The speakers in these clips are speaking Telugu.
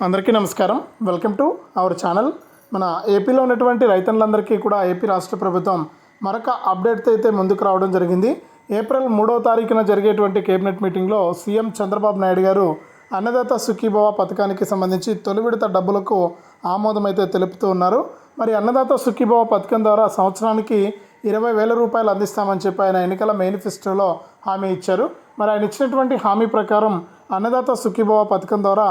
అందరికీ నమస్కారం. Welcome to our channel. మన ఏపీలో ఉన్నటువంటి రైతన్నులందరికీ కూడా ఏపీ రాష్ట్ర ప్రభుత్వం మరొక అప్డేట్తో అయితే ముందుకు రావడం జరిగింది. ఏప్రిల్ మూడవ తారీఖున జరిగేటువంటి కేబినెట్ మీటింగ్లో సీఎం చంద్రబాబు నాయుడు గారు అన్నదాత సుఖీభవ పథకానికి సంబంధించి తొలి విడత డబ్బులకు ఆమోదం అయితే తెలుపుతూ ఉన్నారు. మరి అన్నదాత సుఖీభవ పథకం ద్వారా సంవత్సరానికి ఇరవై వేల రూపాయలు అందిస్తామని చెప్పి ఆయన ఎన్నికల మేనిఫెస్టోలో హామీ ఇచ్చారు. మరి ఆయన ఇచ్చినటువంటి హామీ ప్రకారం అన్నదాత సుఖీభవ పథకం ద్వారా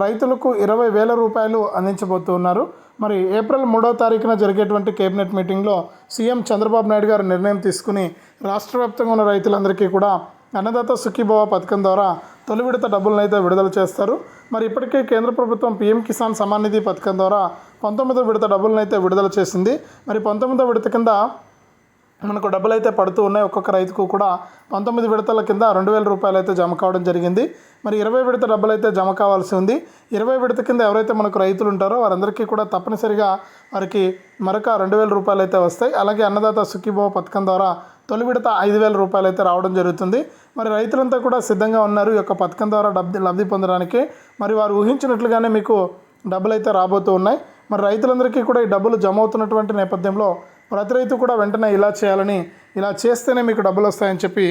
రైతులకు ఇరవై వేల రూపాయలు అందించబోతున్నారు. మరి ఏప్రిల్ మూడవ తారీఖున జరిగేటువంటి కేబినెట్ మీటింగ్లో సీఎం చంద్రబాబు నాయుడు గారు నిర్ణయం తీసుకుని రాష్ట్ర వ్యాప్తంగా ఉన్న రైతులందరికీ కూడా అన్నదాత సుఖీభవ పథకం ద్వారా తొలి విడత డబ్బులను అయితే విడుదల చేస్తారు. మరి ఇప్పటికే కేంద్ర ప్రభుత్వం పీఎం కిసాన్ సమాన్ నిధి పథకం ద్వారా పంతొమ్మిదో విడత డబ్బులను అయితే విడుదల చేసింది. మరి పంతొమ్మిదో విడత కింద మనకు డబ్బులు అయితే పడుతూ ఉన్నాయి. ఒక్కొక్క రైతుకు కూడా పంతొమ్మిది విడతల కింద రెండు వేల రూపాయలు అయితే జమ కావడం జరిగింది. మరి ఇరవై విడత డబ్బులు అయితే జమ కావాల్సి ఉంది. ఇరవై విడత కింద ఎవరైతే మనకు రైతులు ఉంటారో వారందరికీ కూడా తప్పనిసరిగా వారికి మరొక రెండు వేల రూపాయలు అయితే వస్తాయి. అలాగే అన్నదాత సుఖీభవ పథకం ద్వారా తొలి విడత ఐదు వేల రూపాయలు అయితే రావడం జరుగుతుంది. మరి రైతులంతా కూడా సిద్ధంగా ఉన్నారు ఈ యొక్క పథకం ద్వారా డబ్బు లబ్ధి పొందడానికి. మరి వారు ఊహించినట్లుగానే మీకు డబ్బులు అయితే రాబోతూ ఉన్నాయి. మరి రైతులందరికీ కూడా ఈ డబ్బులు జమ అవుతున్నటువంటి నేపథ్యంలో ప్రతి రైతు కూడా వెంటనే ఇలా చేయాలని ఇలా చేస్తేనే మీకు డబ్బులు వస్తాయని చెప్పి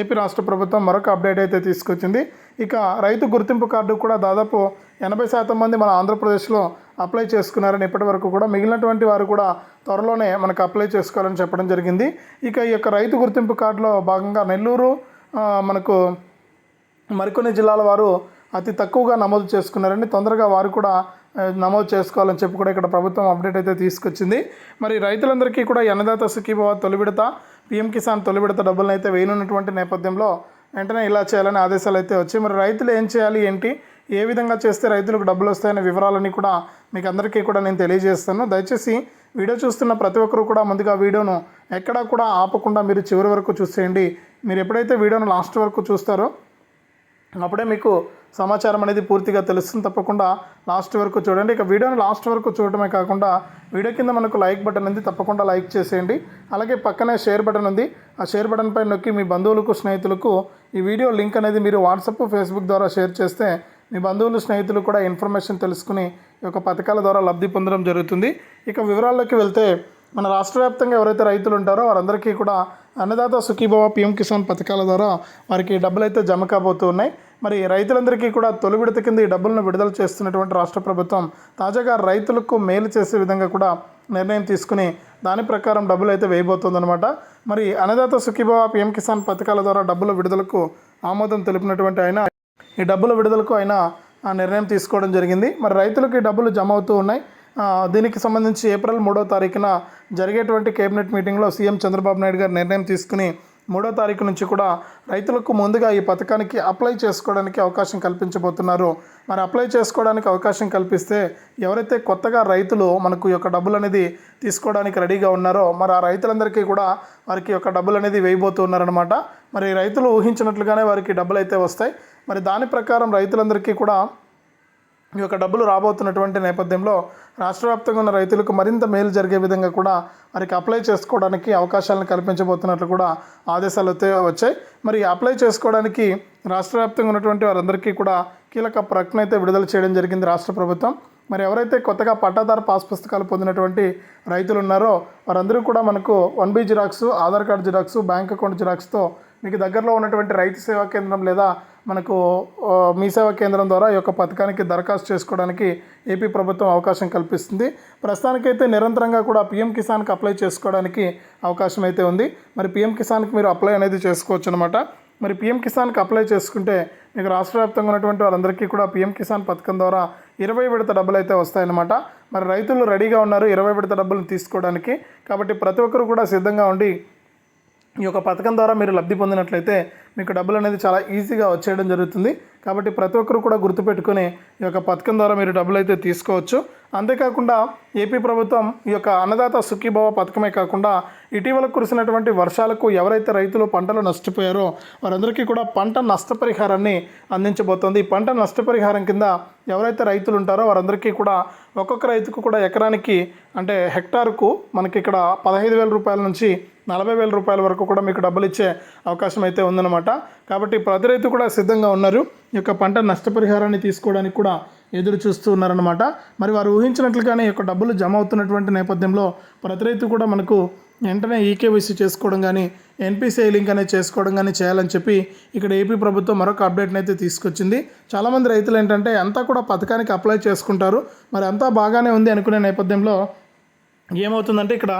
ఏపీ రాష్ట్ర ప్రభుత్వం మరొక అప్డేట్ అయితే తీసుకొచ్చింది. ఇక రైతు గుర్తింపు కార్డు కూడా దాదాపు ఎనభై శాతం మంది మన ఆంధ్రప్రదేశ్లో అప్లై చేసుకున్నారని ఇప్పటి వరకు కూడా మిగిలినటువంటి వారు కూడా త్వరలోనే మనకు అప్లై చేసుకోవాలని చెప్పడం జరిగింది. ఇక ఈ యొక్క రైతు గుర్తింపు కార్డులో భాగంగా నెల్లూరు మనకు మరికొన్ని జిల్లాల వారు అతి తక్కువగా నమోదు చేసుకున్నారని తొందరగా వారు కూడా నమోదు చేసుకోవాలని చెప్పి కూడా ఇక్కడ ప్రభుత్వం అప్డేట్ అయితే తీసుకొచ్చింది. మరి రైతులందరికీ కూడా అన్నదాత సుఖీభవ తొలి విడత పీఎం కిసాన్ తొలి విడత డబ్బులను అయితే వేయనున్నటువంటి నేపథ్యంలో వెంటనే ఇలా చేయాలని ఆదేశాలు అయితే వచ్చాయి. మరి రైతులు ఏం చేయాలి ఏంటి? ఏ విధంగా చేస్తే రైతులకు డబ్బులు వస్తాయనే వివరాలని కూడా మీకు అందరికీ కూడా నేను తెలియజేస్తాను. దయచేసి వీడియో చూస్తున్న ప్రతి ఒక్కరు కూడా ముందుగా వీడియోను ఎక్కడా కూడా ఆపకుండా మీరు చివరి వరకు చూసేయండి. మీరు ఎప్పుడైతే వీడియోను లాస్ట్ వరకు చూస్తారో అప్పుడే మీకు సమాచారం అనేది పూర్తిగా తెలుస్తుంది. తప్పకుండా లాస్ట్ వరకు చూడండి. ఇక వీడియోని లాస్ట్ వరకు చూడటమే కాకుండా వీడియో కింద మనకు లైక్ బటన్ ఉంది. తప్పకుండా లైక్ చేసేయండి. అలాగే పక్కనే షేర్ బటన్ ఉంది. ఆ షేర్ బటన్ పై నొక్కి మీ బంధువులకు స్నేహితులకు ఈ వీడియో లింక్ అనేది మీరు వాట్సాప్ ఫేస్బుక్ ద్వారా షేర్ చేస్తే మీ బంధువులు స్నేహితులు కూడా ఇన్ఫర్మేషన్ తెలుసుకుని ఈ యొక్క పథకాల ద్వారా లబ్ధి పొందడం జరుగుతుంది. ఇక వివరాల్లోకి వెళ్తే మన రాష్ట్ర వ్యాప్తంగా ఎవరైతే రైతులు ఉంటారో వారందరికీ కూడా అన్నదాత సుఖీభవ పిఎం కిసాన్ పథకాల ద్వారా వారికి డబ్బులు అయితే జమ కాబోతూ ఉన్నాయి మరి రైతులందరికీ కూడా తొలి విడత కింద ఈ డబ్బులను విడుదల చేస్తున్నటువంటి రాష్ట్ర ప్రభుత్వం తాజాగా రైతులకు మేలు చేసే విధంగా కూడా నిర్ణయం తీసుకుని దాని ప్రకారం డబ్బులు అయితే వేయబోతోందనమాట మరి అన్నదాత సుఖీభవ పిఎం కిసాన్ పథకాల ద్వారా డబ్బుల విడుదలకు ఆమోదం తెలిపినటువంటి ఆయన ఈ డబ్బుల విడుదలకు ఆయన ఆ నిర్ణయం తీసుకోవడం జరిగింది. మరి రైతులకు ఈ డబ్బులు జమ అవుతూ ఉన్నాయి. దీనికి సంబంధించి ఏప్రిల్ మూడో తారీఖున జరిగేటువంటి కేబినెట్ మీటింగ్లో సీఎం చంద్రబాబు నాయుడు గారు నిర్ణయం తీసుకుని మూడో తారీఖు నుంచి కూడా రైతులకు ముందుగా ఈ పథకానికి అప్లై చేసుకోవడానికి అవకాశం కల్పించబోతున్నారు. మరి అప్లై చేసుకోవడానికి అవకాశం కల్పిస్తే ఎవరైతే కొత్తగా రైతులు మనకు యొక్క డబ్బులు అనేది తీసుకోవడానికి రెడీగా ఉన్నారో మరి ఆ రైతులందరికీ కూడా వారికి యొక్క డబ్బులు అనేది వేయబోతున్నారనమాట మరి రైతులు ఊహించినట్లుగానే వారికి డబ్బులు అయితే వస్తాయి. మరి దాని ప్రకారం రైతులందరికీ కూడా ఈ యొక్క డబ్బులు రాబోతున్నటువంటి నేపథ్యంలో రాష్ట్ర వ్యాప్తంగా ఉన్న రైతులకు మరింత మేలు జరిగే విధంగా కూడా వారికి అప్లై చేసుకోవడానికి అవకాశాలను కల్పించబోతున్నట్లు కూడా ఆదేశాలు వచ్చాయి. మరి అప్లై చేసుకోవడానికి రాష్ట్ర వ్యాప్తంగా ఉన్నటువంటి వారందరికీ కూడా కీలక ప్రకటన అయితే విడుదల చేయడం జరిగింది రాష్ట్ర ప్రభుత్వం. మరి ఎవరైతే కొత్తగా పట్టాదారు పాస్ పుస్తకాలు పొందినటువంటి రైతులు ఉన్నారో వారందరూ కూడా మనకు one B xerox Aadhaar card xerox bank account జిరాక్స్తో మీకు దగ్గరలో ఉన్నటువంటి రైతు సేవా కేంద్రం లేదా మనకు మీ సేవా కేంద్రం ద్వారా ఈ యొక్క పథకానికి దరఖాస్తు చేసుకోవడానికి ఏపీ ప్రభుత్వం అవకాశం కల్పిస్తుంది. ప్రస్తుతానికైతే నిరంతరంగా కూడా పీఎం కిసాన్కి అప్లై చేసుకోవడానికి అవకాశం అయితే ఉంది. మరి పీఎం కిసాన్కి మీరు అప్లై అనేది చేసుకోవచ్చు అనమాట మరి పీఎం కిసాన్కి అప్లై చేసుకుంటే మీకు రాష్ట్ర వ్యాప్తంగా ఉన్నటువంటి వారందరికీ కూడా పీఎం కిసాన్ పథకం ద్వారా ఇరవై విడత డబ్బులు అయితే వస్తాయన్నమాట. మరి రైతులు రెడీగా ఉన్నారు ఇరవై విడత డబ్బులు తీసుకోవడానికి. కాబట్టి ప్రతి ఒక్కరు కూడా సిద్ధంగా ఉండి ఈ యొక్క పథకం ద్వారా మీరు లబ్ధి పొందినట్లయితే మీకు డబ్బులు అనేది చాలా ఈజీగా వచ్చేయడం జరుగుతుంది. కాబట్టి ప్రతి ఒక్కరు కూడా గుర్తుపెట్టుకుని ఈ యొక్క పథకం ద్వారా మీరు డబ్బులు అయితే తీసుకోవచ్చు. అంతేకాకుండా ఏపీ ప్రభుత్వం ఈ యొక్క అన్నదాత సుఖీభవ పథకమే కాకుండా ఇటీవల కురిసినటువంటి వర్షాలకు ఎవరైతే రైతులు పంటలు నష్టపోయారో వారందరికీ కూడా పంట నష్టపరిహారాన్ని అందించబోతోంది. పంట నష్టపరిహారం కింద ఎవరైతే రైతులు ఉంటారో వారందరికీ కూడా ఒక్కొక్క రైతుకు కూడా ఎకరానికి అంటే హెక్టార్కు మనకి ఇక్కడ పదహైదు వేల రూపాయల నుంచి నలభై వేల రూపాయల వరకు కూడా మీకు డబ్బులు ఇచ్చే అవకాశం అయితే ఉందన్నమాట. కాబట్టి ప్రతి రైతు కూడా సిద్ధంగా ఉన్నారు. ఈ యొక్క పంట నష్టపరిహారాన్ని తీసుకోవడానికి కూడా ఎదురు చూస్తూ ఉన్నారనమాట మరి వారు ఊహించినట్లుగానే ఈ యొక్క డబ్బులు జమ అవుతున్నటువంటి నేపథ్యంలో ప్రతి రైతు కూడా మనకు వెంటనే ఈకేవైసీ చేసుకోవడం కానీ ఎన్పిసిఐ లింక్ అనేది చేసుకోవడం కానీ చేయాలని చెప్పి ఇక్కడ ఏపీ ప్రభుత్వం మరొక అప్డేట్ని అయితే తీసుకొచ్చింది. చాలామంది రైతులు ఏంటంటే అంతా కూడా పథకానికి అప్లై చేసుకుంటారు. మరి అంతా బాగానే ఉంది అనుకునే నేపథ్యంలో ఏమవుతుందంటే ఇక్కడ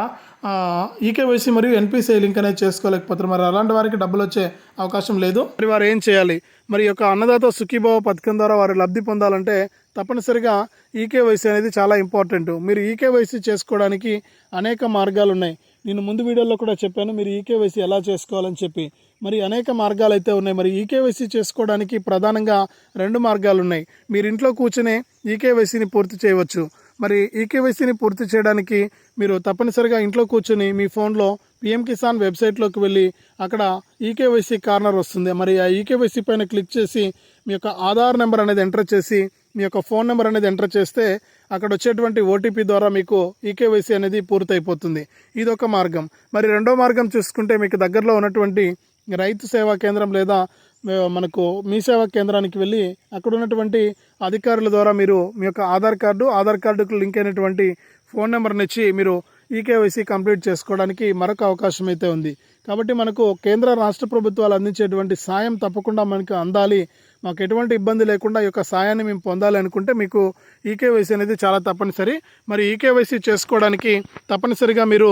ఈకేవైసీ మరియు ఎన్పిసిఐ లింక్ అనేది చేసుకోలేకపోతారు మరి అలాంటి వారికి డబ్బులు వచ్చే అవకాశం లేదు. మరి వారు ఏం చేయాలి? మరి యొక్క అన్నదాత సుఖీభావ పథకం ద్వారా వారు లబ్ధి పొందాలంటే తప్పనిసరిగా ఈకేవైసీ అనేది చాలా ఇంపార్టెంట్. మీరు ఈకేవైసీ చేసుకోవడానికి అనేక మార్గాలు ఉన్నాయి. నేను ముందు వీడియోలో కూడా చెప్పాను మీరు ఈకేవైసీ ఎలా చేసుకోవాలని చెప్పి. మరి అనేక మార్గాలు అయితే ఉన్నాయి. మరి ఈకేవైసీ చేసుకోవడానికి ప్రధానంగా రెండు మార్గాలు ఉన్నాయి. మీరు ఇంట్లో కూర్చునే ఈకేవైసీని పూర్తి చేయవచ్చు. మరి ఈకేవైసీని పూర్తి చేయడానికి మీరు తప్పనిసరిగా ఇంట్లో కూర్చొని మీ ఫోన్లో పిఎం కిసాన్ వెబ్సైట్లోకి వెళ్ళి అక్కడ ఈకేవైసీ కార్నర్ వస్తుంది. మరి ఆ ఈకేవైసీ పైన క్లిక్ చేసి మీ యొక్క ఆధార్ నెంబర్ అనేది ఎంటర్ చేసి మీ యొక్క ఫోన్ నెంబర్ అనేది ఎంటర్ చేస్తే అక్కడ వచ్చేటువంటి ఓటీపీ ద్వారా మీకు ఈకేవైసీ అనేది పూర్తయిపోతుంది. ఇది ఒక మార్గం. మరి రెండో మార్గం చూసుకుంటే మీకు దగ్గరలో ఉన్నటువంటి రైతు సేవా కేంద్రం లేదా మనకు మీ సేవా కేంద్రానికి వెళ్ళి అక్కడ ఉన్నటువంటి అధికారుల ద్వారా మీరు మీ యొక్క ఆధార్ కార్డు ఆధార్ కార్డుకు లింక్ అయినటువంటి ఫోన్ నెంబర్ని ఇచ్చి మీరు ఈకేవైసీ కంప్లీట్ చేసుకోవడానికి మరొక అవకాశం అయితే ఉంది. కాబట్టి మనకు కేంద్ర రాష్ట్ర ప్రభుత్వాలు అందించేటువంటి సాయం తప్పకుండా మనకు అందాలి. మాకు ఎటువంటి ఇబ్బంది లేకుండా ఈ యొక్క సాయాన్ని మేము పొందాలి అనుకుంటే మీకు ఈకేవైసీ అనేది చాలా తప్పనిసరి. మరి ఈకేవైసీ చేసుకోవడానికి తప్పనిసరిగా మీరు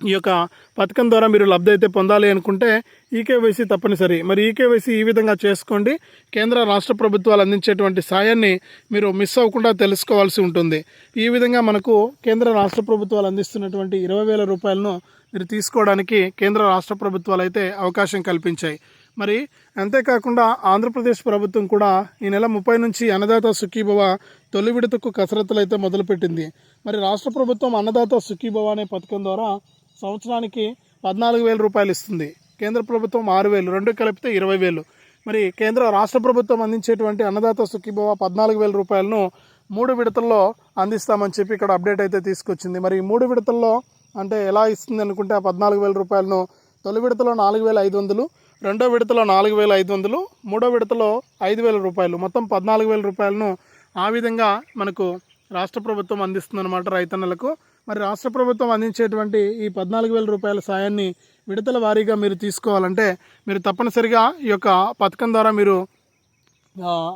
ఈ యొక్క పథకం ద్వారా మీరు లబ్ధి అయితే పొందాలి అనుకుంటే ఈకేవైసీ తప్పనిసరి. మరి ఈకేవైసీ ఈ విధంగా చేసుకోండి. కేంద్ర రాష్ట్ర ప్రభుత్వాలు అందించేటువంటి సాయాన్ని మీరు మిస్ అవ్వకుండా తెలుసుకోవాల్సి ఉంటుంది. ఈ విధంగా మనకు కేంద్ర రాష్ట్ర ప్రభుత్వాలు అందిస్తున్నటువంటి ఇరవై వేల రూపాయలను మీరు తీసుకోవడానికి కేంద్ర రాష్ట్ర ప్రభుత్వాలు అయితే అవకాశం కల్పించాయి. మరి అంతేకాకుండా ఆంధ్రప్రదేశ్ ప్రభుత్వం కూడా ఈ నెల ముప్పై నుంచి అన్నదాత సుఖీభవ తొలి విడతకు కసరత్తులు అయితే మొదలుపెట్టింది. మరి రాష్ట్ర ప్రభుత్వం అన్నదాత సుఖీభవ అనే పథకం ద్వారా సంవత్సరానికి పద్నాలుగు వేల రూపాయలు ఇస్తుంది. కేంద్ర ప్రభుత్వం ఆరు వేలు రెండు కలిపితే ఇరవై వేలు. మరి కేంద్ర రాష్ట్ర ప్రభుత్వం అందించేటువంటి అన్నదాత సుఖీభవ పద్నాలుగు వేల రూపాయలను మూడు విడతల్లో అందిస్తామని చెప్పి ఇక్కడ అప్డేట్ అయితే తీసుకొచ్చింది. మరి మూడు విడతల్లో అంటే ఎలా ఇస్తుంది అనుకుంటే ఆ పద్నాలుగు వేల రూపాయలను తొలి విడతలో నాలుగు వేల ఐదు వందలు రెండో విడతలో నాలుగు వేల ఐదు వందలు మూడో విడతలో ఐదు వేల రూపాయలు. మొత్తం పద్నాలుగు వేల రూపాయలను ఆ విధంగా మనకు రాష్ట్ర ప్రభుత్వం అందిస్తుందన్నమాట రైతన్నలకు. మరి రాష్ట్ర ప్రభుత్వం అందించేటువంటి ఈ పద్నాలుగు వేల రూపాయల సాయాన్ని విడతల వారీగా మీరు తీసుకోవాలంటే మీరు తప్పనిసరిగా ఈ యొక్క పథకం ద్వారా మీరు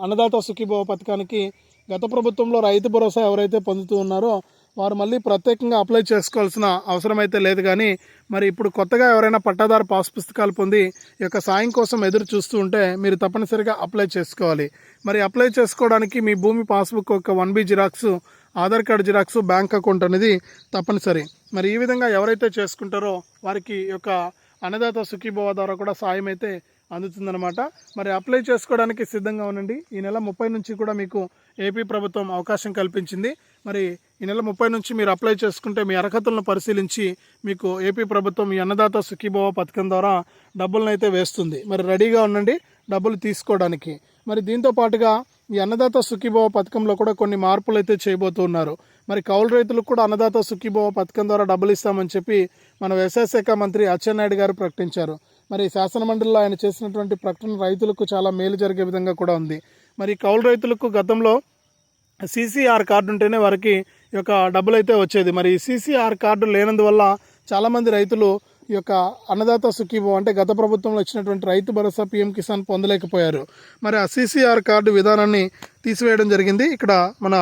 అన్నదాత సుఖీభవ పథకానికి గత ప్రభుత్వంలో రైతు భరోసా ఎవరైతే పొందుతూ ఉన్నారో వారు మళ్ళీ ప్రత్యేకంగా అప్లై చేసుకోవాల్సిన అవసరం అయితే లేదు కానీ మరి ఇప్పుడు కొత్తగా ఎవరైనా పట్టాదారు పాస్ పుస్తకాలు పొంది ఈ యొక్క సాయం కోసం ఎదురు చూస్తూ ఉంటే మీరు తప్పనిసరిగా అప్లై చేసుకోవాలి. మరి అప్లై చేసుకోవడానికి మీ భూమి పాస్బుక్ యొక్క one B xerox Aadhaar card xerox bank account అనేది తప్పనిసరి. మరి ఈ విధంగా ఎవరైతే చేసుకుంటారో వారికి యొక్క అన్నదాత సుఖీభవ ద్వారా కూడా సాయం అయితే అందుతుందన్నమాట. మరి అప్లై చేసుకోవడానికి సిద్ధంగా ఉండండి. ఈ నెల ముప్పై నుంచి కూడా మీకు ఏపీ ప్రభుత్వం అవకాశం కల్పించింది. మరి ఈ నెల ముప్పై నుంచి మీరు అప్లై చేసుకుంటే మీ అర్హతలను పరిశీలించి మీకు ఏపీ ప్రభుత్వం ఈ అన్నదాత సుఖీభవ పథకం ద్వారా డబ్బులను అయితే వేస్తుంది. మరి రెడీగా ఉండండి డబ్బులు తీసుకోవడానికి. మరి దీంతో పాటుగా ఈ అన్నదాత సుఖీభవ పథకంలో కూడా కొన్ని మార్పులు అయితే చేయబోతున్నారు మరి కౌలు రైతులకు కూడా అన్నదాత సుఖీభవ పథకం ద్వారా డబ్బులు ఇస్తామని చెప్పి మన వ్యవసాయ శాఖ మంత్రి అచ్చెన్నాయుడు గారు ప్రకటించారు. మరి శాసనమండలిలో ఆయన చేసినటువంటి ప్రకటన రైతులకు చాలా మేలు జరిగే విధంగా కూడా ఉంది. మరి కౌలు రైతులకు గతంలో సీసీఆర్ కార్డు ఉంటేనే వారికి ఈ యొక్క డబ్బులు అయితే వచ్చేది. మరి సీసీఆర్ కార్డు లేనందువల్ల చాలామంది రైతులు ఈ యొక్క అన్నదాత సుఖీభం అంటే గత ప్రభుత్వంలో ఇచ్చినటువంటి రైతు భరోసా పీఎం కిసాన్ పొందలేకపోయారు. మరి ఆ సీసీఆర్ కార్డు విధానాన్ని తీసివేయడం జరిగింది. ఇక్కడ మన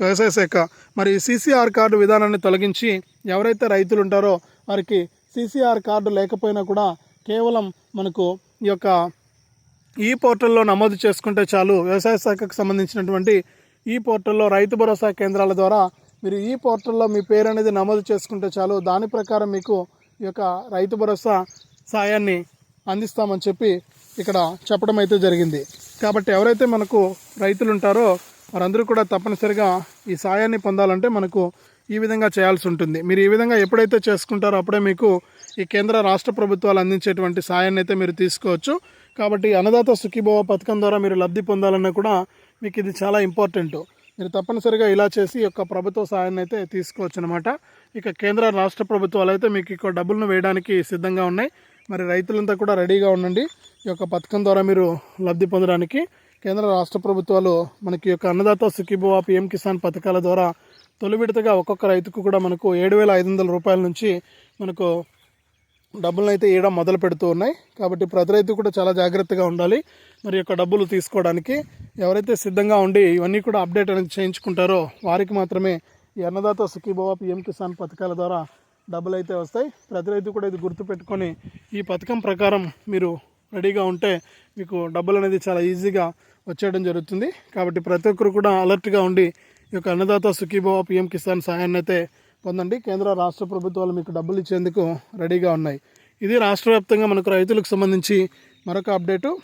వ్యవసాయ శాఖ. మరి సీసీఆర్ కార్డు విధానాన్ని తొలగించి ఎవరైతే రైతులు ఉంటారో వారికి సీసీఆర్ కార్డు లేకపోయినా కూడా కేవలం మనకు ఈ యొక్క ఈ పోర్టల్లో నమోదు చేసుకుంటే చాలు. వ్యవసాయ శాఖకు సంబంధించినటువంటి ఈ పోర్టల్లో రైతు భరోసా కేంద్రాల ద్వారా మీరు ఈ పోర్టల్లో మీ పేరు అనేది నమోదు చేసుకుంటే చాలు. దాని ప్రకారం మీకు ఈ యొక్క రైతు భరోసా సాయాన్ని అందిస్తామని చెప్పి ఇక్కడ చెప్పడం అయితే జరిగింది. కాబట్టి ఎవరైతే మనకు రైతులు ఉంటారో వారందరూ కూడా తప్పనిసరిగా ఈ సాయాన్ని పొందాలంటే మనకు ఈ విధంగా చేయాల్సి ఉంటుంది. మీరు ఈ విధంగా ఎప్పుడైతే చేసుకుంటారో అప్పుడే మీకు ఈ కేంద్ర రాష్ట్ర ప్రభుత్వాలు అందించేటువంటి సాయాన్ని అయితే మీరు తీసుకోవచ్చు. కాబట్టి అన్నదాత సుఖీభవ పథకం ద్వారా మీరు లబ్ధి పొందాలన్నా కూడా మీకు ఇది చాలా ఇంపార్టెంట్. మీరు తప్పనిసరిగా ఇలా చేసి యొక్క ప్రభుత్వ సాయాన్ని అయితే తీసుకోవచ్చు అనమాట ఇక కేంద్ర రాష్ట్ర ప్రభుత్వాలు అయితే మీకు ఇక డబ్బులను వేయడానికి సిద్ధంగా ఉన్నాయి. మరి రైతులంతా కూడా రెడీగా ఉండండి. ఈ యొక్క పథకం ద్వారా మీరు లబ్ధి పొందడానికి కేంద్ర రాష్ట్ర ప్రభుత్వాలు మనకి యొక్క అన్నదాత సుఖీభవ పిఎం కిసాన్ పథకాల ద్వారా తొలి విడతగా ఒక్కొక్క రైతుకు కూడా మనకు ఏడు వేల ఐదు వందల రూపాయల నుంచి మనకు డబ్బులను అయితే వేయడం మొదలు పెడుతూ ఉన్నాయి. కాబట్టి ప్రతి రైతు కూడా చాలా జాగ్రత్తగా ఉండాలి. మరి యొక్క డబ్బులు తీసుకోవడానికి ఎవరైతే సిద్ధంగా ఉండి ఇవన్నీ కూడా అప్డేట్ అనేది చేయించుకుంటారో వారికి మాత్రమే ఈ అన్నదాత సుఖీభవ పిఎం కిసాన్ పథకాల ద్వారా డబ్బులు అయితే వస్తాయి. ప్రతి రైతు కూడా ఇది గుర్తుపెట్టుకొని ఈ పథకం ప్రకారం మీరు రెడీగా ఉంటే మీకు డబ్బులు అనేది చాలా ఈజీగా వచ్చేయడం జరుగుతుంది. కాబట్టి ప్రతి ఒక్కరు కూడా అలర్ట్గా ఉండి ఈ యొక్క అన్నదాత సుఖీభవ పిఎం కిసాన్ సహాయాన్ని అయితే పొందండి. కేంద్ర రాష్ట్ర ప్రభుత్వాలు మీకు డబ్బులు ఇచ్చేందుకు రెడీగా ఉన్నాయి. ఇది రాష్ట్ర వ్యాప్తంగా మనకు రైతులకు సంబంధించి మరొక అప్డేటు.